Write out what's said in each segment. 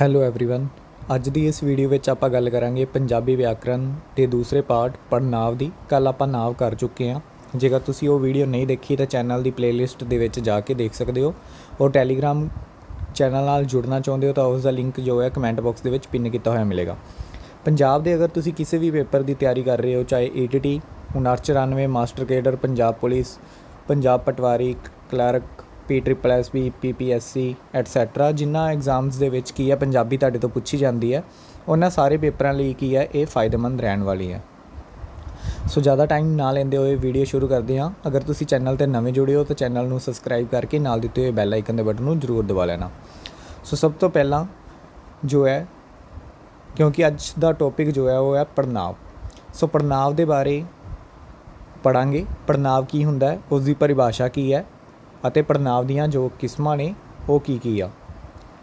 Hello everyone ਅੱਜ ਦੀ ਇਸ video ਵਿੱਚ ਆਪਾਂ ਗੱਲ ਕਰਾਂਗੇ ਪੰਜਾਬੀ ਵਿਆਕਰਣ ਦੇ ਦੂਸਰੇ ਪਾਰਟ ਪੜਨਾਵ ਦੀ ਕੱਲ ਆਪਾਂ ਨਾਵ ਕਰ ਚੁੱਕੇ ਹਾਂ ਜੇਕਰ ਤੁਸੀਂ ਉਹ ਵੀਡੀਓ ਨਹੀਂ ਦੇਖੀ ਤਾਂ ਚੈਨਲ ਦੀ ਪਲੇਲਿਸਟ ਦੇ ਵਿੱਚ ਜਾ ਕੇ ਦੇਖ ਸਕਦੇ ਹੋ ਔਰ ਟੈਲੀਗ੍ਰਾਮ ਚੈਨਲ ਨਾਲ ਜੁੜਨਾ ਚਾਹੁੰਦੇ ਹੋ ਤਾਂ ਉਸ ਦਾ ਲਿੰਕ ਜੋ ਹੈ ਕਮੈਂਟ ਬਾਕਸ ਦੇ ਵਿੱਚ ਪਿੰਨ ਕੀਤਾ ਹੋਇਆ ਮਿਲੇਗਾ ਪੰਜਾਬ ਦੇ ਅਗਰ ਤੁਸੀਂ ਕਿਸੇ ਵੀ ਪੇਪਰ ਦੀ ਤਿਆਰੀ ਕਰ ਰਹੇ ਹੋ ਚਾਹੇ E ETT 994 master cadre Punjab police Punjab patwari clerk P triple S B C etcetera ਜਿਨ੍ਹਾਂ ਐਗਜ਼ਾਮਸ ਦੇ ਵਿੱਚ ਕੀ ਹੈ, ਪੰਜਾਬੀ ਤੁਹਾਡੇ ਤੋਂ ਪੁੱਛੀ ਜਾਂਦੀ ਹੈ, ਉਹਨਾਂ ਸਾਰੇ ਪੇਪਰਾਂ ਲਈ ਕੀ ਹੈ, ਇਹ ਫਾਇਦੇਮੰਦ ਰਹਿਣ ਵਾਲੀ ਹੈ। ਸੋ ਜ਼ਿਆਦਾ ਟਾਈਮ ਨਾ ਲੈਂਦੇ ਹੋਏ ਵੀਡੀਓ ਸ਼ੁਰੂ ਕਰਦੇ ਹਾਂ। ਅਗਰ ਤੁਸੀਂ ਚੈਨਲ ਤੇ ਨਵੇਂ ਜੁੜੇ ਹੋ, ਤਾਂ ਚੈਨਲ ਨੂੰ ਸਬਸਕ੍ਰਾਈਬ ਕਰਕੇ ਨਾਲ ਦਿੱਤੇ ਹੋਏ ਬੈਲ ਆਈਕਨ ਦੇ ਬਟਨ ਨੂੰ ਜ਼ਰੂਰ ਦਬਾ ਲੈਣਾ। ਸੋ ਸਭ ਤੋਂ ਪਹਿਲਾਂ ਜੋ ਹੈ, ਕਿਉਂਕਿ ਅੱਜ ਦਾ ਟੌਪਿਕ ਜੋ ਹੈ, ਉਹ ਹੈ ਪੜਨਾਵ ਸੋ ਪੜਨਾਵ ਦੇ ਬਾਰੇ ਪੜਾਂਗੇ ਪੜਨਾਵ ਕੀ ਹੁੰਦਾ ਹੈ ਉਸ ਦੀ ਪਰਿਭਾਸ਼ਾ ਕੀ ਹੈ ਅਤੇ ਪੜਨਾਵ ਦੀਆਂ ਜੋ ਕਿਸਮਾਂ ਨੇ, ਉਹ ਕੀ ਕੀ ਆ?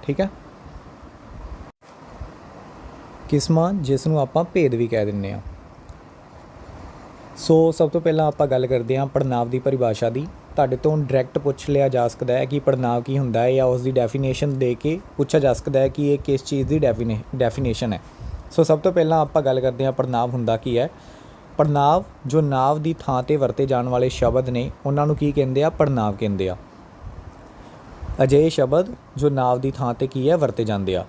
ਠੀਕ ਹੈ? ਕਿਸਮਾਂ ਜਿਸ ਨੂੰ ਆਪਾਂ ਭੇਦ ਵੀ ਕਹਿ ਦਿੰਨੇ ਆ ਸੋ ਸਭ ਤੋਂ ਪਹਿਲਾਂ ਆਪਾਂ ਗੱਲ ਕਰਦੇ ਹਾਂ ਪੜਨਾਵ ਦੀ ਪਰਿਭਾਸ਼ਾ ਦੀ। ਤੁਹਾਡੇ ਤੋਂ ਡਾਇਰੈਕਟ ਪੁੱਛ ਲਿਆ ਜਾ ਸਕਦਾ ਹੈ ਕਿ ਪੜਨਾਵ ਕੀ ਹੁੰਦਾ ਹੈ ਜਾਂ ਉਸ ਦੀ ਡੈਫੀਨੇਸ਼ਨ ਦੇ ਕੇ ਪੁੱਛਿਆ ਜਾ ਸਕਦਾ ਹੈ ਕਿ ਇਹ ਕਿਸ ਚੀਜ਼ ਦੀ ਡੈਫੀਨੇਸ਼ਨ ਹੈ। ਸੋ ਸਭ ਤੋਂ ਪਹਿਲਾਂ ਆਪਾਂ ਗੱਲ ਕਰਦੇ ਹਾਂ ਪੜਨਾਵ ਹੁੰਦਾ ਕੀ ਹੈ। ਪੜਨਾਵ ਜੋ ਨਾਵ ਦੀ ਥਾਂ ਤੇ ਵਰਤੇ ਜਾਣ ਵਾਲੇ ਸ਼ਬਦ ਨੇ, ਉਹਨਾਂ ਨੂੰ ਕੀ ਕਹਿੰਦੇ ਆ? ਪੜਨਾਵ ਕਹਿੰਦੇ ਆ। ਅਜਿਹੇ ਸ਼ਬਦ, ਜੋ ਨਾਵ ਦੀ ਥਾਂ ਤੇ ਕੀ ਹੈ? ਵਰਤੇ ਜਾਂਦੇ ਆ।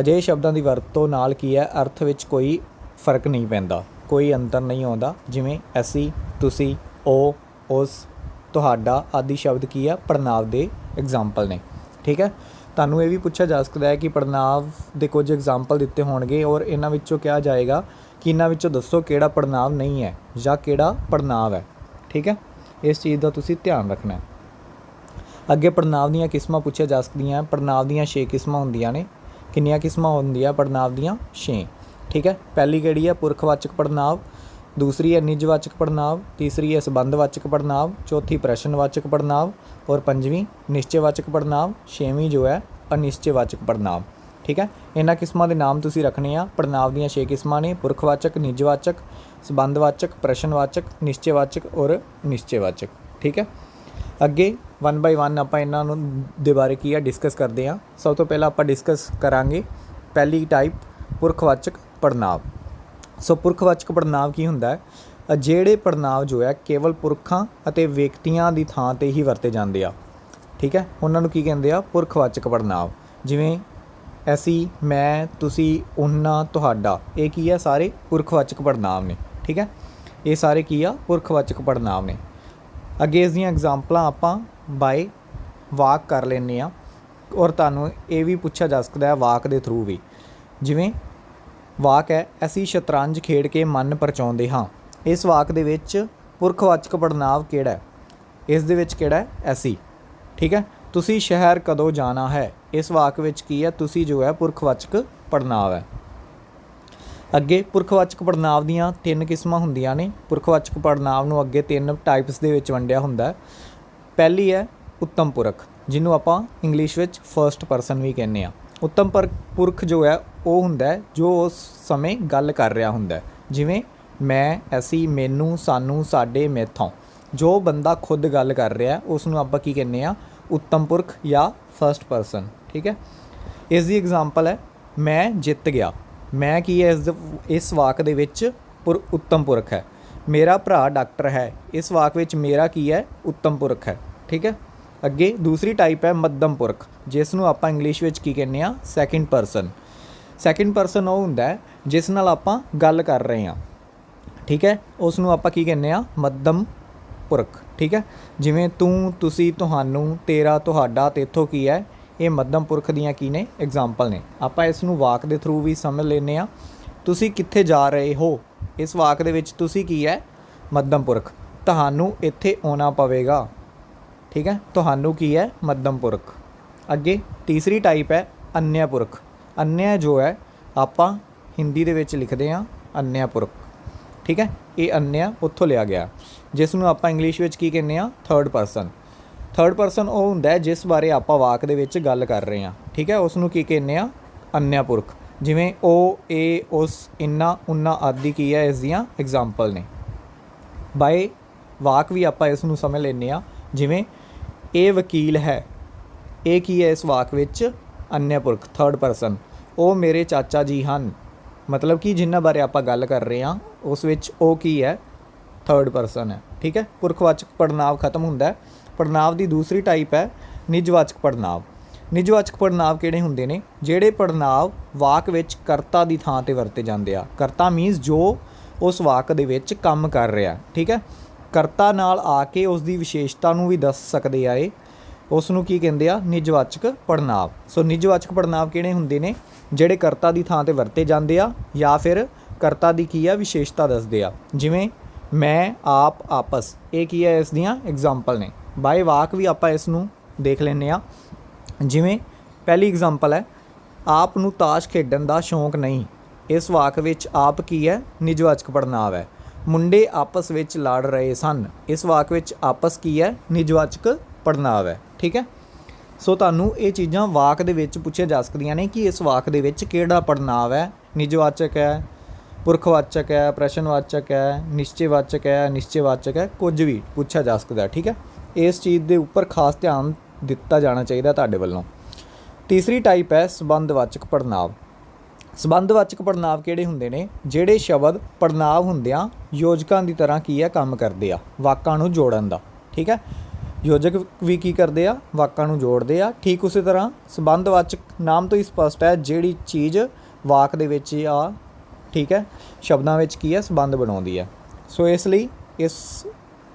ਅਜਿਹੇ ਸ਼ਬਦਾਂ ਦੀ ਵਰਤੋਂ ਨਾਲ ਕੀ ਹੈ? ਅਰਥ ਵਿੱਚ ਕੋਈ ਫ਼ਰਕ ਨਹੀਂ ਪੈਂਦਾ। ਕੋਈ ਅੰਤਰ ਨਹੀਂ ਆਉਂਦਾ। ਜਿਵੇਂ ਅਸੀਂ, ਤੁਸੀਂ, ਉਹ, ਉਸ, ਤੁਹਾਡਾ ਆਦਿ ਸ਼ਬਦ ਕੀ ਆ ਪੜਨਾਵ ਦੇ ਐਗਜ਼ਾਮਪਲ ਨੇ। ਠੀਕ ਹੈ? ਤੁਹਾਨੂੰ ਇਹ ਵੀ ਪੁੱਛਿਆ ਜਾ ਸਕਦਾ ਹੈ ਕਿ ਪੜਨਾਵ ਦੇ ਕੁਝ ਐਗਜ਼ਾਮਪਲ ਦਿੱਤੇ ਹੋਣਗੇ ਔਰ ਇਹਨਾਂ ਵਿੱਚੋਂ ਕਿਹਾ ਜਾਏਗਾ ਕਿ ਇਹਨਾਂ ਵਿੱਚੋਂ ਦੱਸੋ ਕਿਹੜਾ ਪੜਨਾਵ ਨਹੀਂ ਹੈ ਜਾਂ ਕਿਹੜਾ ਪੜਨਾਵ ਹੈ। ਠੀਕ ਹੈ? ਇਸ ਚੀਜ਼ ਦਾ ਤੁਸੀਂ ਧਿਆਨ ਰੱਖਣਾ ਹੈ। ਅੱਗੇ ਪੜਨਾਵ ਦੀਆਂ ਕਿਸਮਾਂ ਪੁੱਛਿਆ ਜਾ ਸਕਦੀਆਂ ਪੜਨਾਵ ਦੀਆਂ 6 ਕਿਸਮਾਂ ਹੁੰਦੀਆਂ ਨੇ। ਕਿੰਨੀਆਂ ਕਿਸਮਾਂ ਹੁੰਦੀਆਂ ਪੜਨਾਵ ਦੀਆਂ? 6 ਠੀਕ ਹੈ? ਪਹਿਲੀ ਕਿਹੜੀ ਹੈ? ਪੁਰਖਵਾਚਕ ਪੜਨਾਵ ਦੂਸਰੀ ਹੈ ਨਿਜਵਾਚਕ ਪੜਨਾਵ ਤੀਸਰੀ ਹੈ ਸੰਬੰਧਵਾਚਕ ਪੜਨਾਵ ਚੌਥੀ ਪ੍ਰਸ਼ਨਵਾਚਕ ਪੜਨਾਵ ਔਰ ਪੰਜਵੀਂ ਨਿਸ਼ਚੈਵਾਚਕ ਪੜਨਾਵ ਛੇਵੀਂ ਜੋ ਹੈ ਅਨਿਸ਼ਚੈਵਾਚਕ ਪੜਨਾਵ ਠੀਕ ਹੈ? ਇਹਨਾਂ ਕਿਸਮਾਂ ਦੇ ਨਾਮ ਤੁਸੀਂ ਰੱਖਣੇ ਆ। ਪੜਨਾਵ ਦੀਆਂ 6 ਕਿਸਮਾਂ ਨੇ। ਪੁਰਖਵਾਚਕ, ਨਿਜਵਾਚਕ, ਸੰਬੰਧਵਾਚਕ, ਪ੍ਰਸ਼ਨਵਾਚਕ, ਨਿਸ਼ਚੈਵਾਚਕ ਔਰ ਨਿਸ਼ਚੈਵਾਚਕ। ਠੀਕ ਹੈ? ਅੱਗੇ ਵਨ ਬਾਈ ਵਨ ਆਪਾਂ ਇਹਨਾਂ ਨੂੰ ਦੇ ਬਾਰੇ ਕੀ ਆ ਡਿਸਕਸ ਕਰਦੇ ਆ ਸਭ ਤੋਂ ਪਹਿਲਾਂ ਆਪਾਂ ਡਿਸਕਸ ਕਰਾਂਗੇ ਪਹਿਲੀ ਟਾਈਪ ਪੁਰਖਵਾਚਕ ਪੜਨਾਵ ਸੋ ਪੁਰਖਵਾਚਕ ਪੜਨਾਵ ਕੀ ਹੁੰਦਾ ਹੈ? ਜਿਹੜੇ ਪੜਨਾਵ ਜੋ ਹੈ, ਕੇਵਲ ਪੁਰਖਾਂ ਅਤੇ ਵਿਅਕਤੀਆਂ ਦੀ ਥਾਂ ਤੇ ਹੀ ਵਰਤੇ ਜਾਂਦੇ ਆ। ਠੀਕ ਹੈ? ਉਹਨਾਂ ਨੂੰ ਕੀ ਕਹਿੰਦੇ ਆ? ਪੁਰਖਵਾਚਕ ਪੜਨਾਵ ਜਿਵੇਂ ਅਸੀਂ ਮੈਂ, ਤੁਸੀਂ ਉਹਨਾਂ ਤੁਹਾਡਾ। ਇਹ ਕੀ ਆ ਸਾਰੇ ਪੁਰਖਵਾਚਕ ਪੜਨਾਵ ਨੇ, ਠੀਕ ਹੈ? ਇਹ ਸਾਰੇ ਕੀ ਆ? ਪੁਰਖਵਾਚਕ ਪੜਨਾਵ ਨੇ। ਅੱਗੇ ਇਸ ਦੀਆਂ ਐਗਜ਼ਾਮਪਲਾਂ ਆਪਾਂ ਬਾਏ ਵਾਕ ਕਰ ਲੈਨੇ ਆ ਔਰ ਤੁਹਾਨੂੰ ਇਹ ਵੀ ਪੁੱਛਿਆ ਜਾ ਸਕਦਾ ਹੈ ਵਾਕ ਦੇ ਥਰੂ ਵੀ। ਜਿਵੇਂ, ਵਾਕ ਹੈ, ਅਸੀਂ ਸ਼ਤਰੰਜ ਖੇਡ ਕੇ ਮਨ ਪਰਚਾਉਂਦੇ ਹਾਂ। ਇਸ ਵਾਕ ਦੇ ਵਿੱਚ ਪੁਰਖਵਾਚਕ ਪੜਨਾਵ ਕਿਹੜਾ ਹੈ? ਇਸ ਦੇ ਵਿੱਚ ਕਿਹੜਾ ਹੈ? ਅਸੀਂ ਠੀਕ ਹੈ? ਤੁਸੀਂ ਸ਼ਹਿਰ ਕਦੋਂ ਜਾਣਾ ਹੈ? ਇਸ ਵਾਕ ਵਿੱਚ ਕੀ ਹੈ? ਤੁਸੀਂ ਜੋ ਹੈ ਪੁਰਖਵਾਚਕ ਪੜਨਾਵ ਹੈ। ਅੱਗੇ ਪੁਰਖਵਾਚਕ ਪੜਨਾਵ ਦੀਆਂ ਤਿੰਨ ਕਿਸਮਾਂ ਹੁੰਦੀਆਂ ਨੇ। ਪੁਰਖਵਾਚਕ ਪੜਨਾਵ ਨੂੰ ਅੱਗੇ ਤਿੰਨ ਟਾਈਪਸ ਦੇ ਵਿੱਚ ਵੰਡਿਆ ਹੁੰਦਾ ਹੈ। ਪਹਿਲੀ ਹੈ ਉੱਤਮ ਪੁਰਖ, ਜਿਹਨੂੰ ਆਪਾਂ ਇੰਗਲਿਸ਼ ਵਿੱਚ ਫਰਸਟ ਪਰਸਨ ਵੀ ਕਹਿੰਦੇ ਆ ਉੱਤਮ ਪੁਰਖ ਜੋ ਹੈ, ਉਹ ਹੁੰਦਾ ਹੈ, ਜੋ ਉਸ ਸਮੇਂ ਗੱਲ ਕਰ ਰਿਹਾ ਹੁੰਦਾ ਹੈ। ਜਿਵੇਂ, ਮੈਂ, ਅਸੀਂ, ਮੈਨੂੰ, ਸਾਨੂੰ, ਸਾਡੇ, ਮੇਥੋਂ। ਜੋ ਬੰਦਾ ਖੁਦ ਗੱਲ ਕਰ ਰਿਹਾ ਉਸ ਨੂੰ ਆਪਾਂ ਕੀ ਕਹਿੰਦੇ ਆ ਉੱਤਮ ਪੁਰਖ ਜਾਂ ਫਰਸਟ ਪਰਸਨ ਠੀਕ ਹੈ? ਇਸ ਦੀ ਐਗਜ਼ਾਮਪਲ ਹੈ, ਮੈਂ ਜਿੱਤ ਗਿਆ। ਮੈਂ ਕੀ ਹੈ, ਇਸ ਇਸ ਵਾਕ ਦੇ ਵਿੱਚ ਪੁਰ, ਉੱਤਮ ਪੁਰਖ ਹੈ। ਮੇਰਾ ਭਰਾ ਡਾਕਟਰ ਹੈ। ਇਸ ਵਾਕ ਵਿੱਚ ਮੇਰਾ ਕੀ ਹੈ, ਉੱਤਮ ਪੁਰਖ ਹੈ। ਠੀਕ ਹੈ? ਅੱਗੇ ਦੂਸਰੀ ਟਾਈਪ ਹੈ, ਮੱਧਮ ਪੁਰਖ, ਜਿਸ ਨੂੰ ਆਪਾਂ ਇੰਗਲਿਸ਼ ਵਿੱਚ ਕੀ ਕਹਿੰਦੇ ਆ ਸੈਕਿੰਡ ਪਰਸਨ ਸੈਕਿੰਡ ਪਰਸਨ ਉਹ ਹੁੰਦਾ ਹੈ, ਜਿਸ ਨਾਲ ਆਪਾਂ ਗੱਲ ਕਰ ਰਹੇ ਹਾਂ। ਠੀਕ ਹੈ? ਉਸ ਨੂੰ ਆਪਾਂ ਕੀ ਕਹਿੰਦੇ ਆ ਮੱਧਮ ਪੁਰਖ। ਠੀਕ ਹੈ? ਜਿਵੇਂ ਤੂੰ, ਤੁਸੀਂ, ਤੁਹਾਨੂੰ, ਤੇਰਾ, ਤੁਹਾਡਾ ਤੇਥੋਂ ਕੀ ਹੈ ਇਹ ਮੱਧਮ ਪੁਰਖ ਦੀਆਂ ਕੀ ਨੇ? ਐਗਜ਼ਾਮਪਲ ਨੇ। ਆਪਾਂ ਇਸ ਨੂੰ ਵਾਕ ਦੇ ਥਰੂ ਵੀ ਸਮਝ ਲੈਨੇ ਆ ਤੁਸੀਂ ਕਿੱਥੇ ਜਾ ਰਹੇ ਹੋ? ਇਸ ਵਾਕ ਦੇ ਵਿੱਚ ਤੁਸੀਂ ਕੀ ਹੈ? ਮੱਧਮ ਪੁਰਖ। ਤੁਹਾਨੂੰ ਇੱਥੇ ਆਉਣਾ ਪਵੇਗਾ। ਠੀਕ ਹੈ? ਤੁਹਾਨੂੰ ਕੀ ਹੈ? ਮੱਧਮ ਪੁਰਖ। ਅੱਗੇ ਤੀਸਰੀ ਟਾਈਪ ਹੈ ਅਨਿਆ ਪੁਰਖ। ਅਨਿਆ ਜੋ ਹੈ, ਆਪਾਂ ਹਿੰਦੀ ਦੇ ਵਿੱਚ ਲਿਖਦੇ ਆ ਅਨਿਆ ਪੁਰਖ। ਠੀਕ ਹੈ? ਇਹ ਅਨਿਆ ਉੱਥੋਂ ਲਿਆ ਗਿਆ। ਜਿਸ ਨੂੰ ਆਪਾਂ ਇੰਗਲਿਸ਼ ਵਿੱਚ ਕੀ ਕਹਿੰਦੇ ਆ ਥਰਡ ਪਰਸਨ ਥਰਡ ਪਰਸਨ ਉਹ ਹੁੰਦਾ ਜਿਸ ਬਾਰੇ ਆਪਾਂ ਵਾਕ ਦੇ ਵਿੱਚ ਗੱਲ ਕਰ ਰਹੇ ਹਾਂ। ਠੀਕ ਹੈ? ਉਸ ਨੂੰ ਕੀ ਕਹਿੰਦੇ ਆ ਅੰਨਿਆ ਪੁਰਖ। ਜਿਵੇਂ ਉਹ ਇਹ ਉਸ, ਇੰਨਾ, ਉਨਾ ਆਦਿ ਕੀ ਹੈ? ਇਸ ਦੀਆਂ ਐਗਜ਼ਾਮਪਲ ਨੇ। ਬਾਏ ਵਾਕ ਵੀ ਆਪਾਂ ਇਸ ਨੂੰ ਸਮਝ ਲੈਨੇ ਆ ਜਿਵੇਂ ਇਹ ਵਕੀਲ ਹੈ। ਇਹ ਕੀ ਹੈ ਇਸ ਵਾਕ ਵਿੱਚ? ਅੰਨਿਆ ਪੁਰਖ ਥਰਡ ਪਰਸਨ ਉਹ ਮੇਰੇ ਚਾਚਾ ਜੀ ਹਨ। ਮਤਲਬ ਕਿ ਜਿਨ੍ਹਾਂ ਬਾਰੇ ਆਪਾਂ ਗੱਲ ਕਰ ਰਹੇ ਹਾਂ, ਉਸ ਵਿੱਚ ਉਹ ਕੀ ਹੈ? ਥਰਡ ਪਰਸਨ ਹੈ। ਠੀਕ ਹੈ? ਪੁਰਖਵਾਚਕ ਪੜਨਾਵ ਖਤਮ ਹੁੰਦਾ ਹੈ। ਪੜਨਾਵ ਦੀ ਦੂਸਰੀ ਟਾਈਪ ਹੈ ਨਿਜਵਾਚਕ ਪੜਨਾਵ ਨਿਜਵਾਚਕ ਪੜਨਾਵ ਕਿਹੜੇ ਹੁੰਦੇ ਨੇ? ਜਿਹੜੇ ਪੜਨਾਵ ਵਾਕ ਵਿੱਚ ਕਰਤਾ ਦੀ ਥਾਂ ਤੇ ਵਰਤੇ ਜਾਂਦੇ ਆ। ਕਰਤਾ ਮੀਨਸ ਜੋ ਉਸ ਵਾਕ ਦੇ ਵਿੱਚ ਕੰਮ ਕਰ ਰਿਹਾ ਠੀਕ ਹੈ? ਕਰਤਾ ਨਾਲ ਆ ਕੇ ਉਸ ਦੀ ਵਿਸ਼ੇਸ਼ਤਾ ਨੂੰ ਵੀ ਦੱਸ ਸਕਦੇ ਆ ਇਹ। ਉਸ ਨੂੰ ਕੀ ਕਹਿੰਦੇ ਆ? ਨਿਜਵਾਚਕ ਪੜਨਾਵ ਸੋ ਨਿਜਵਾਚਕ ਪੜਨਾਵ ਕਿਹੜੇ ਹੁੰਦੇ ਨੇ? ਜਿਹੜੇ ਕਰਤਾ ਦੀ ਥਾਂ ਤੇ ਵਰਤੇ ਜਾਂਦੇ ਆ ਜਾਂ ਫਿਰ ਕਰਤਾ ਦੀ ਕੀ ਆ? ਵਿਸ਼ੇਸ਼ਤਾ ਦੱਸਦੇ ਆ। ਜਿਵੇਂ ਮੈਂ, ਆਪ, ਆਪਸ। ਇਹ ਕੀ ਹੈ ਇਸ ਦੀਆਂ ਐਗਜ਼ਾਮਪਲ ਨੇ? ਬਾਈ ਵਾਕ ਵੀ ਆਪਾਂ ਇਸ ਨੂੰ ਦੇਖ ਲੈਂਦੇ ਆ ਜਿਵੇਂ ਪਹਿਲੀ ਐਗਜ਼ਾਮਪਲ ਹੈ, ਆਪ ਨੂੰ ਤਾਸ਼ ਖੇਡਣ ਦਾ ਸ਼ੌਂਕ ਨਹੀਂ। ਇਸ ਵਾਕ ਵਿੱਚ ਆਪ ਕੀ ਹੈ? ਨਿਜਵਾਚਕ ਪੜਨਾਵ ਹੈ। ਮੁੰਡੇ ਆਪਸ ਵਿੱਚ ਲੜ ਰਹੇ ਸਨ। ਇਸ ਵਾਕ ਵਿੱਚ ਆਪਸ ਕੀ ਹੈ? ਨਿਜਵਾਚਕ ਪੜਨਾਵ ਹੈ। ਠੀਕ ਹੈ? ਸੋ ਤੁਹਾਨੂੰ ਇਹ ਚੀਜ਼ਾਂ ਵਾਕ ਦੇ ਵਿੱਚ ਪੁੱਛੀਆਂ ਜਾ ਸਕਦੀਆਂ ਨੇ ਕਿ ਇਸ ਵਾਕ ਦੇ ਵਿੱਚ ਕਿਹੜਾ ਪੜਨਾਵ ਹੈ? ਨਿਜਵਾਚਕ ਹੈ ਪੁਰਖਵਾਚਕ ਹੈ ਪ੍ਰਸ਼ਨਵਾਚਕ ਹੈ ਨਿਸ਼ਚੈਵਾਚਕ ਹੈ ਨਿਸ਼ਚੈਵਾਚਕ ਹੈ, ਕੁਝ ਵੀ ਪੁੱਛਿਆ ਜਾ ਸਕਦਾ ਠੀਕ ਹੈ? ਇਸ ਚੀਜ਼ ਦੇ ਉੱਪਰ ਖਾਸ ਧਿਆਨ ਦਿੱਤਾ ਜਾਣਾ ਚਾਹੀਦਾ ਤੁਹਾਡੇ ਵੱਲੋਂ। ਤੀਸਰੀ ਟਾਈਪ ਹੈ ਸੰਬੰਧਵਾਚਕ ਪੜਨਾਵ ਸੰਬੰਧਵਾਚਕ ਪੜਨਾਵ ਕਿਹੜੇ ਹੁੰਦੇ ਨੇ? ਜਿਹੜੇ ਸ਼ਬਦ ਪੜਨਾਵ ਹੁੰਦਿਆਂ ਯੋਜਕਾਂ ਦੀ ਤਰ੍ਹਾਂ ਕੀ ਹੈ? ਕੰਮ ਕਰਦੇ ਆ। ਵਾਕਾਂ ਨੂੰ ਜੋੜਨ ਦਾ। ਠੀਕ ਹੈ? ਯੋਜਕ ਵੀ ਕੀ ਕਰਦੇ ਆ? ਵਾਕਾਂ ਨੂੰ ਜੋੜਦੇ ਆ। ਠੀਕ ਉਸੇ ਤਰ੍ਹਾਂ ਸੰਬੰਧਵਾਚਕ ਨਾਮ ਤੋਂ ਹੀ ਸਪਸ਼ਟ ਹੈ ਜਿਹੜੀ ਚੀਜ਼ ਵਾਕ ਦੇ ਵਿੱਚ ਆ। ਠੀਕ ਹੈ? ਸ਼ਬਦਾਂ ਵਿੱਚ ਕੀ ਹੈ? ਸੰਬੰਧ ਬਣਾਉਂਦੀ ਹੈ। ਸੋ ਇਸ ਲਈ ਇਸ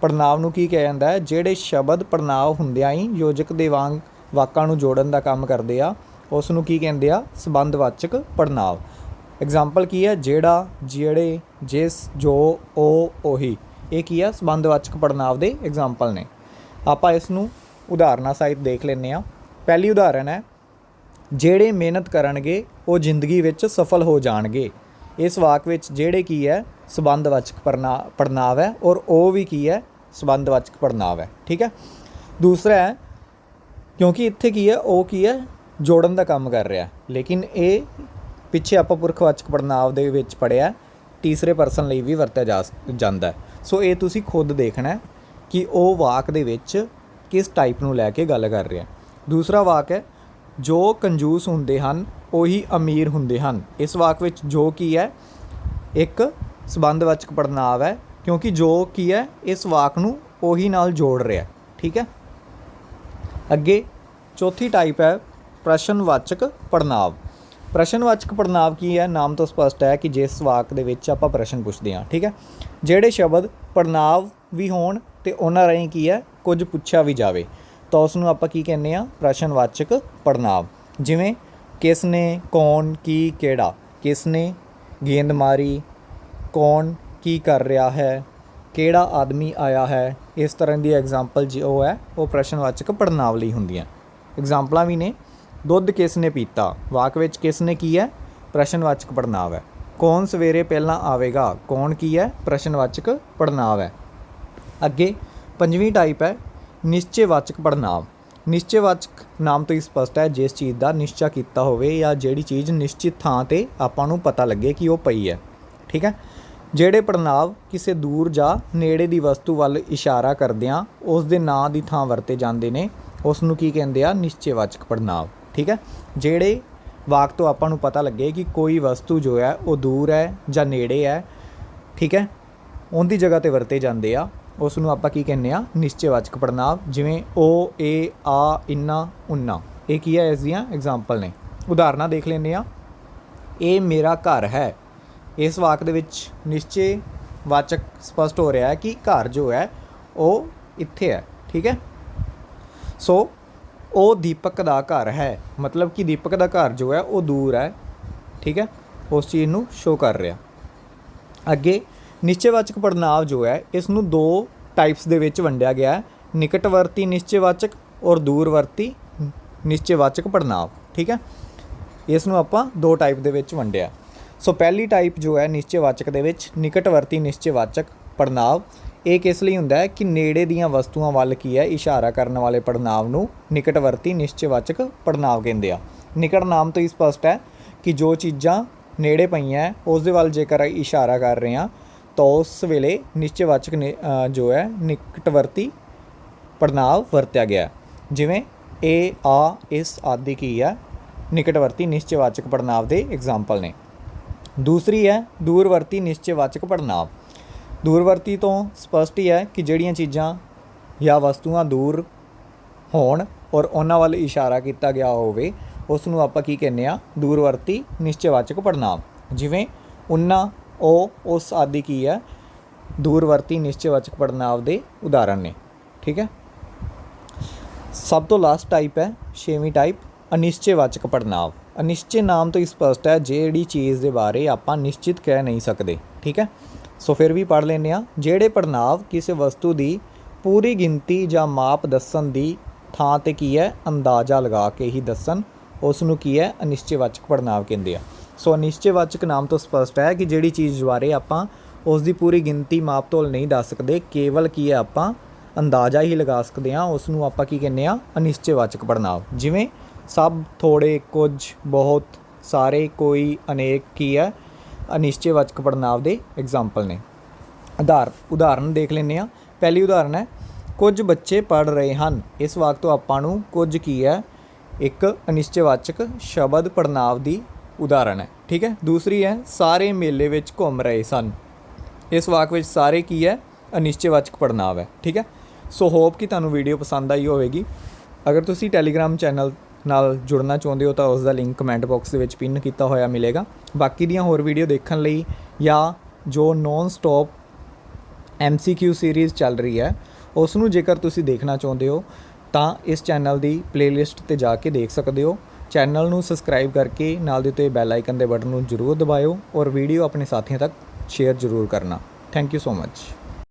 ਪੜਨਾਵ ਨੂੰ ਕੀ ਕਿਹਾ ਜਾਂਦਾ ਹੈ? ਜਿਹੜੇ ਸ਼ਬਦ ਪੜਨਾਵ ਹੁੰਦਿਆਂ ਹੀ ਯੋਜਕ ਦੇ ਵਾਂਗ ਵਾਕਾਂ ਨੂੰ ਜੋੜਨ ਦਾ ਕੰਮ ਕਰਦੇ ਆ, ਉਸ ਨੂੰ ਕੀ ਕਹਿੰਦੇ ਆ? ਸੰਬੰਧਵਾਚਕ ਪੜਨਾਵ। ਐਗਜ਼ਾਮਪਲ ਕੀ ਹੈ? ਜਿਹੜਾ, ਜਿਹੜੇ, ਜਿਸ, ਜੋ ਉਹ ਉਹੀ। ਇਹ ਕੀ ਆ? ਸੰਬੰਧਵਾਚਕ ਪੜਨਾਵ ਦੇ ਐਗਜ਼ਾਮਪਲ ਨੇ। ਆਪਾਂ ਇਸ ਨੂੰ ਉਦਾਹਰਨਾਂ ਸਹਿਤ ਦੇਖ ਲੈਂਦੇ ਆ ਪਹਿਲੀ ਉਦਾਹਰਨ ਹੈ, ਜਿਹੜੇ ਮਿਹਨਤ ਕਰਨਗੇ, ਉਹ ਜ਼ਿੰਦਗੀ ਵਿੱਚ ਸਫਲ ਹੋ ਜਾਣਗੇ। ਇਸ ਵਾਕ ਵਿੱਚ ਜਿਹੜੇ ਕੀ ਹੈ ਸੰਬੰਧਵਾਚਕ ਪੜਨਾ ਪੜਨਾਵ ਹੈ ਔਰ ਉਹ ਵੀ ਕੀ ਹੈ ਸੰਬੰਧਵਾਚਕ ਪੜਨਾਵ ਹੈ, ਠੀਕ ਹੈ? ਦੂਸਰਾ ਹੈ, ਕਿਉਂਕਿ ਇੱਥੇ ਕੀ ਹੈ, ਉਹ ਕੀ ਹੈ, ਜੋੜਨ ਦਾ ਕੰਮ ਕਰ ਰਿਹਾ ਲੇਕਿਨ ਇਹ ਪਿੱਛੇ ਆਪਾਂ ਪੁਰਖਵਾਚਕ ਪੜਨਾਵ ਦੇ ਵਿੱਚ ਪੜਿਆ ਤੀਸਰੇ ਪਰਸਨ ਲਈ ਵੀ ਵਰਤਿਆ ਜਾ ਜਾਂਦਾ ਸੋ ਇਹ ਤੁਸੀਂ ਖੁਦ ਦੇਖਣਾ ਕਿ ਉਹ ਵਾਕ ਦੇ ਵਿੱਚ ਕਿਸ ਟਾਈਪ ਨੂੰ ਲੈ ਕੇ ਗੱਲ ਕਰ ਰਿਹਾ ਦੂਸਰਾ ਵਾਕ ਹੈ, ਜੋ ਕੰਜੂਸ ਹੁੰਦੇ ਹਨ ਉਹੀ ਅਮੀਰ ਹੁੰਦੇ ਹਨ। ਇਸ ਵਾਕ ਵਿੱਚ ਜੋ ਕੀ ਹੈ, ਇੱਕ ਸੰਬੰਧਵਾਚਕ ਪੜਨਾਵ ਹੈ, ਕਿਉਂਕਿ ਜੋ ਕੀ ਹੈ, ਇਸ ਵਾਕ ਨੂੰ ਉਹੀ ਨਾਲ ਜੋੜ ਰਿਹਾ ਠੀਕ ਹੈ? ਅੱਗੇ ਚੌਥੀ ਟਾਈਪ ਹੈ, ਪ੍ਰਸ਼ਨਵਾਚਕ ਪੜਨਾਵ ਪ੍ਰਸ਼ਨਵਾਚਕ ਪੜਨਾਵ ਕੀ ਹੈ? ਨਾਮ ਤੋਂ ਸਪਸ਼ਟ ਹੈ ਕਿ ਜਿਸ ਵਾਕ ਦੇ ਵਿੱਚ ਆਪਾਂ ਪ੍ਰਸ਼ਨ ਪੁੱਛਦੇ ਹਾਂ। ਠੀਕ ਹੈ? ਜਿਹੜੇ ਸ਼ਬਦ ਪੜਨਾਵ ਵੀ ਹੋਣ ਤੇ ਉਹਨਾਂ ਰਾਹੀਂ ਕੀ ਹੈ, ਕੁਝ ਪੁੱਛਿਆ ਵੀ ਜਾਵੇ। ਤਾਂ ਉਸ ਨੂੰ ਆਪਾਂ ਕੀ ਕਹਿੰਦੇ ਆ ਪ੍ਰਸ਼ਨਵਾਚਕ ਪੜਨਾਵ ਜਿਵੇਂ ਕਿਸ ਨੇ ਕੌਣ, ਕੀ, ਕਿਹੜਾ? ਕਿਸ ਨੇ ਗੇਂਦ ਮਾਰੀ? ਕੌਣ, ਕੀ ਕਰ ਰਿਹਾ ਹੈ? ਕਿਹੜਾ ਆਦਮੀ ਆਇਆ ਹੈ? ਇਸ ਤਰ੍ਹਾਂ ਦੀ ਐਗਜ਼ਾਮਪਲ ਜੋ ਹੈ, ਉਹ ਪ੍ਰਸ਼ਨਵਾਚਕ ਪੜਨਾਵ ਲਈ ਹੁੰਦੀਆਂ। ਐਗਜ਼ਾਮਪਲਾਂ ਵੀ ਨੇ। ਦੁੱਧ ਕਿਸ ਨੇ ਪੀਤਾ? ਵਾਕ ਵਿੱਚ ਕਿਸ ਨੇ ਕੀ ਹੈ? ਪ੍ਰਸ਼ਨਵਾਚਕ ਪੜਨਾਵ ਹੈ। ਕੌਣ ਸਵੇਰੇ ਪਹਿਲਾਂ ਆਵੇਗਾ? ਕੌਣ ਕੀ ਹੈ? ਪ੍ਰਸ਼ਨਵਾਚਕ ਪੜਨਾਵ ਹੈ। ਅੱਗੇ, ਪੰਜਵੀਂ ਟਾਈਪ ਹੈ ਨਿਸ਼ਚੈਵਾਚਕ ਪੜਨਾਵ ਨਿਸ਼ਚੈਵਾਚਕ ਨਾਮ ਤੋਂ ਹੀ ਸਪਸ਼ਟ ਹੈ, ਜਿਸ ਚੀਜ਼ ਦਾ ਨਿਸ਼ਚਾ ਕੀਤਾ ਹੋਵੇ ਜਾਂ ਜਿਹੜੀ ਚੀਜ਼ ਨਿਸ਼ਚਿਤ ਥਾਂ ਤੇ ਆਪਾਂ ਨੂੰ ਪਤਾ ਲੱਗੇ ਕਿ ਉਹ ਪਈ ਹੈ। ਠੀਕ ਹੈ? ਜਿਹੜੇ ਪੜਨਾਵ ਕਿਸੇ ਦੂਰ ਜਾਂ ਨੇੜੇ ਦੀ ਵਸਤੂ ਵੱਲ ਇਸ਼ਾਰਾ ਕਰਦਿਆਂ ਉਸ ਦੇ ਨਾਂ ਦੀ ਥਾਂ ਵਰਤੇ ਜਾਂਦੇ ਨੇ, ਉਸ ਨੂੰ ਕੀ ਕਹਿੰਦੇ ਆ? ਨਿਸ਼ਚੈਵਾਚਕ ਪੜਨਾਵ ਠੀਕ ਹੈ? ਜਿਹੜੇ ਵਾਕ ਤੋਂ ਆਪਾਂ ਨੂੰ ਪਤਾ ਲੱਗੇ ਕਿ ਕੋਈ ਵਸਤੂ ਜੋ ਹੈ ਉਹ ਦੂਰ ਹੈ ਜਾਂ ਨੇੜੇ ਹੈ, ਠੀਕ ਹੈ? ਉਹਦੀ ਜਗ੍ਹਾ ਤੇ ਵਰਤੇ ਜਾਂਦੇ ਆ। ਉਸ ਨੂੰ ਆਪਾਂ ਕੀ ਕਹਿੰਦੇ ਆ ਨਿਸ਼ਚੈਵਾਚਕ ਪੜਨਾਵ ਜਿਵੇਂ ਓ, ਏ, ਆ ਇੰਨਾ ਉਨਾ ਇਹ ਕੀ ਹੈ? ਇਸ ਦੀਆਂ ਐਗਜ਼ਾਮਪਲ ਨੇ। ਉਦਾਹਰਨਾਂ ਦੇਖ ਲੈਂਦੇ ਆ ਇਹ ਮੇਰਾ ਘਰ ਹੈ। ਇਸ ਵਾਕ ਦੇ ਵਿੱਚ ਨਿਸ਼ਚੈ ਵਾਚਕ ਸਪਸ਼ਟ ਹੋ ਰਿਹਾ ਹੈ ਕਿ ਘਰ ਜੋ ਹੈ, ਉਹ ਇੱਥੇ ਹੈ। ਠੀਕ ਹੈ? ਸੋ ਉਹ ਦੀਪਕ ਦਾ ਘਰ ਹੈ। ਮਤਲਬ ਕਿ ਦੀਪਕ ਦਾ ਘਰ ਜੋ ਹੈ, ਉਹ ਦੂਰ ਹੈ। ਠੀਕ ਹੈ? ਉਸ ਚੀਜ਼ ਨੂੰ ਸ਼ੋ ਕਰ ਰਿਹਾ। ਅੱਗੇ ਨਿਸ਼ਚੈਵਾਚਕ ਪੜਨਾਵ ਜੋ ਹੈ, ਇਸ ਨੂੰ ਦੋ ਟਾਈਪਸ ਦੇ ਵਿੱਚ ਵੰਡਿਆ ਗਿਆ ਹੈ, ਨਿਕਟਵਰਤੀ ਨਿਸ਼ਚੈਵਾਚਕ ਔਰ ਦੂਰਵਰਤੀ ਨਿਸ਼ਚੈਵਾਚਕ ਪੜਨਾਵ ਠੀਕ ਹੈ? ਇਸ ਨੂੰ ਆਪਾਂ ਦੋ ਟਾਈਪ ਦੇ ਵਿੱਚ ਵੰਡਿਆ ਸੋ ਪਹਿਲੀ ਟਾਈਪ ਜੋ ਹੈ, ਨਿਸ਼ਚੈਵਾਚਕ ਦੇ ਵਿੱਚ, ਨਿਕਟਵਰਤੀ ਨਿਸ਼ਚੈਵਾਚਕ ਪੜਨਾਵ ਇਹ ਕਿਸ ਲਈ ਹੁੰਦਾ ਹੈ ਕਿ ਨੇੜੇ ਦੀਆਂ ਵਸਤੂਆਂ ਵੱਲ ਕੀ ਹੈ, ਇਸ਼ਾਰਾ ਕਰਨ ਵਾਲੇ ਪੜਨਾਵ ਨੂੰ ਨਿਕਟਵਰਤੀ ਨਿਸ਼ਚੈਵਾਚਕ ਪੜਨਾਵ ਕਹਿੰਦੇ ਆ। ਨਿਕਟ ਨਾਮ ਤੋਂ ਹੀ ਸਪਸ਼ਟ ਹੈ ਕਿ ਜੋ ਚੀਜ਼ਾਂ ਨੇੜੇ ਪਈਆਂ ਉਸ ਦੇ ਵੱਲ ਜੇਕਰ ਇਸ਼ਾਰਾ ਕਰ ਰਹੇ ਹਾਂ ਤਾਂ ਉਸ ਵੇਲੇ ਨਿਸ਼ਚੈਵਾਚਕ ਨੇ- ਜੋ ਹੈ, ਨਿਕਟਵਰਤੀ ਪੜਨਾਵ ਵਰਤਿਆ ਗਿਆ। ਜਿਵੇਂ ਏ ਆ, ਇਸ ਆਦਿ ਕੀ ਹੈ? ਨਿਕਟਵਰਤੀ ਨਿਸ਼ਚੈਵਾਚਕ ਪੜਨਾਵ ਦੇ ਐਗਜ਼ਾਮਪਲ ਨੇ। ਦੂਸਰੀ ਹੈ, ਦੂਰਵਰਤੀ ਨਿਸ਼ਚੈਵਾਚਕ ਪੜਨਾਵ ਦੂਰਵਰਤੀ ਤੋਂ ਸਪਸ਼ਟ ਹੀ ਹੈ ਕਿ ਜਿਹੜੀਆਂ ਚੀਜ਼ਾਂ ਜਾਂ ਵਸਤੂਆਂ ਦੂਰ ਹੋਣ ਔਰ ਉਹਨਾਂ ਵੱਲ ਇਸ਼ਾਰਾ ਕੀਤਾ ਗਿਆ ਹੋਵੇ, ਉਸ ਨੂੰ ਆਪਾਂ ਕੀ ਕਹਿੰਦੇ ਆ ਦੂਰਵਰਤੀ ਨਿਸ਼ਚੈਵਾਚਕ ਪੜਨਾਂਵ ਜਿਵੇਂ ਉਹਨਾਂ ਉਹ ਉਸ ਆਦਿ ਕੀ ਹੈ? ਦੂਰਵਰਤੀ ਨਿਸ਼ਚੈਵਾਚਕ ਪੜਨਾਵ ਦੇ ਉਦਾਹਰਣ ਨੇ। ਠੀਕ ਹੈ? ਸਭ ਤੋਂ ਲਾਸਟ ਟਾਈਪ ਹੈ, ਛੇਵੀਂ ਟਾਈਪ ਅਨਿਸ਼ਚੈਵਾਚਕ ਪੜਨਾਵ ਅਨਿਸ਼ਚੈ ਨਾਮ ਤੋਂ ਹੀ ਸਪਸ਼ਟ ਹੈ, ਜਿਹੜੀ ਚੀਜ਼ ਦੇ ਬਾਰੇ ਆਪਾਂ ਨਿਸ਼ਚਿਤ ਕਹਿ ਨਹੀਂ ਸਕਦੇ। ਠੀਕ ਹੈ? ਸੋ ਫਿਰ ਵੀ ਪੜ ਲੈਂਦੇ ਆ ਜਿਹੜੇ ਪੜਨਾਵ ਕਿਸੇ ਵਸਤੂ ਦੀ ਪੂਰੀ ਗਿਣਤੀ ਜਾਂ ਮਾਪ ਦੱਸਣ ਦੀ ਥਾਂ ਤੇ ਕੀ ਹੈ? ਅੰਦਾਜ਼ਾ ਲਗਾ ਕੇ ਹੀ ਦੱਸਣ। ਉਸ ਨੂੰ ਕੀ ਹੈ? ਅਨਿਸ਼ਚੈਵਾਚਕ ਪੜਨਾਵ ਕਹਿੰਦੇ ਆ। ਸੋ ਅਨਿਸ਼ਚੈਵਾਚਕ ਨਾਮ ਤੋਂ ਸਪਸ਼ਟ ਹੈ ਕਿ ਜਿਹੜੀ ਚੀਜ਼ ਬਾਰੇ ਆਪਾਂ ਉਸ ਦੀ ਪੂਰੀ ਗਿਣਤੀ ਮਾਪਤੋਲ ਨਹੀਂ ਦੱਸ ਸਕਦੇ, ਕੇਵਲ ਕੀ ਹੈ ਆਪਾਂ ਅੰਦਾਜ਼ਾ ਹੀ ਲਗਾ ਸਕਦੇ ਹਾਂ ਉਸ ਨੂੰ ਆਪਾਂ ਕੀ ਕਹਿੰਦੇ ਆ ਅਨਿਸ਼ਚੈਵਾਚਕ ਪੜਨਾਂਵ ਜਿਵੇਂ ਸਭ, ਥੋੜੇ, ਕੁਝ, ਬਹੁਤ, ਸਾਰੇ, ਕੋਈ, ਅਨੇਕ, ਕੀ ਹੈ? ਅਨਿਸ਼ਚੈਵਾਚਕ ਪੜਨਾਵ ਦੇ ਐਗਜ਼ਾਮਪਲ ਨੇ। ਉਦਾਹਰ ਉਦਾਹਰਨ ਦੇਖ ਲੈਂਦੇ ਆ ਪਹਿਲੀ ਉਦਾਹਰਨ ਹੈ, ਕੁਝ ਬੱਚੇ ਪੜ ਰਹੇ ਹਨ। ਇਸ ਵਾਕ ਤੋਂ ਆਪਾਂ ਨੂੰ ਕੁਝ ਕੀ ਹੈ? ਇੱਕ ਅਨਿਸ਼ਚੈਵਾਚਕ ਸ਼ਬਦ ਪੜਨਾਵ ਦੀ ਉਦਾਹਰਣ ਹੈ, ਠੀਕ ਹੈ? ਦੂਸਰੀ ਹੈ, ਸਾਰੇ ਮੇਲੇ ਵਿੱਚ ਘੁੰਮ ਰਹੇ ਸਨ। ਇਸ ਵਾਕ ਵਿੱਚ ਸਾਰੇ ਕੀ ਹੈ? ਅਨਿਸ਼ਚੈਵਾਚਕ ਪੜਨਾਵ ਹੈ, ਠੀਕ ਹੈ? ਸੋ ਹੋਪ ਕਿ ਤੁਹਾਨੂੰ ਵੀਡੀਓ ਪਸੰਦ ਆਈ ਹੋਵੇਗੀ। ਅਗਰ ਤੁਸੀਂ ਟੈਲੀਗ੍ਰਾਮ ਚੈਨਲ ਨਾਲ ਜੁੜਨਾ ਚਾਹੁੰਦੇ ਹੋ ਤਾਂ ਉਸ ਦਾ ਲਿੰਕ ਕਮੈਂਟ ਬਾਕਸ ਦੇ ਵਿੱਚ ਪਿੰਨ ਕੀਤਾ ਹੋਇਆ ਮਿਲੇਗਾ। ਬਾਕੀ ਦੀਆਂ ਹੋਰ ਵੀਡੀਓ ਦੇਖਣ ਲਈ ਜਾਂ ਜੋ ਨੌਨ ਸਟਾਪ MCQ ਸੀਰੀਜ਼ ਚੱਲ ਰਹੀ ਹੈ ਉਸ ਨੂੰ ਜੇਕਰ ਤੁਸੀਂ ਦੇਖਣਾ ਚਾਹੁੰਦੇ ਹੋ ਤਾਂ ਇਸ ਚੈਨਲ ਦੀ ਪਲੇਲਿਸਟ ਤੇ ਜਾ ਕੇ ਦੇਖ ਸਕਦੇ ਹੋ। ਚੈਨਲ ਨੂੰ ਸਬਸਕ੍ਰਾਈਬ ਕਰਕੇ ਨਾਲ ਦੇ ਉੱਤੇ ਬੈਲ ਆਈਕਨ ਦੇ ਬਟਨ ਨੂੰ ਜ਼ਰੂਰ ਦਬਾਇਓ ਔਰ ਵੀਡੀਓ ਆਪਣੇ ਸਾਥੀਆਂ ਤੱਕ ਸ਼ੇਅਰ ਜ਼ਰੂਰ ਕਰਨਾ। Thank you so much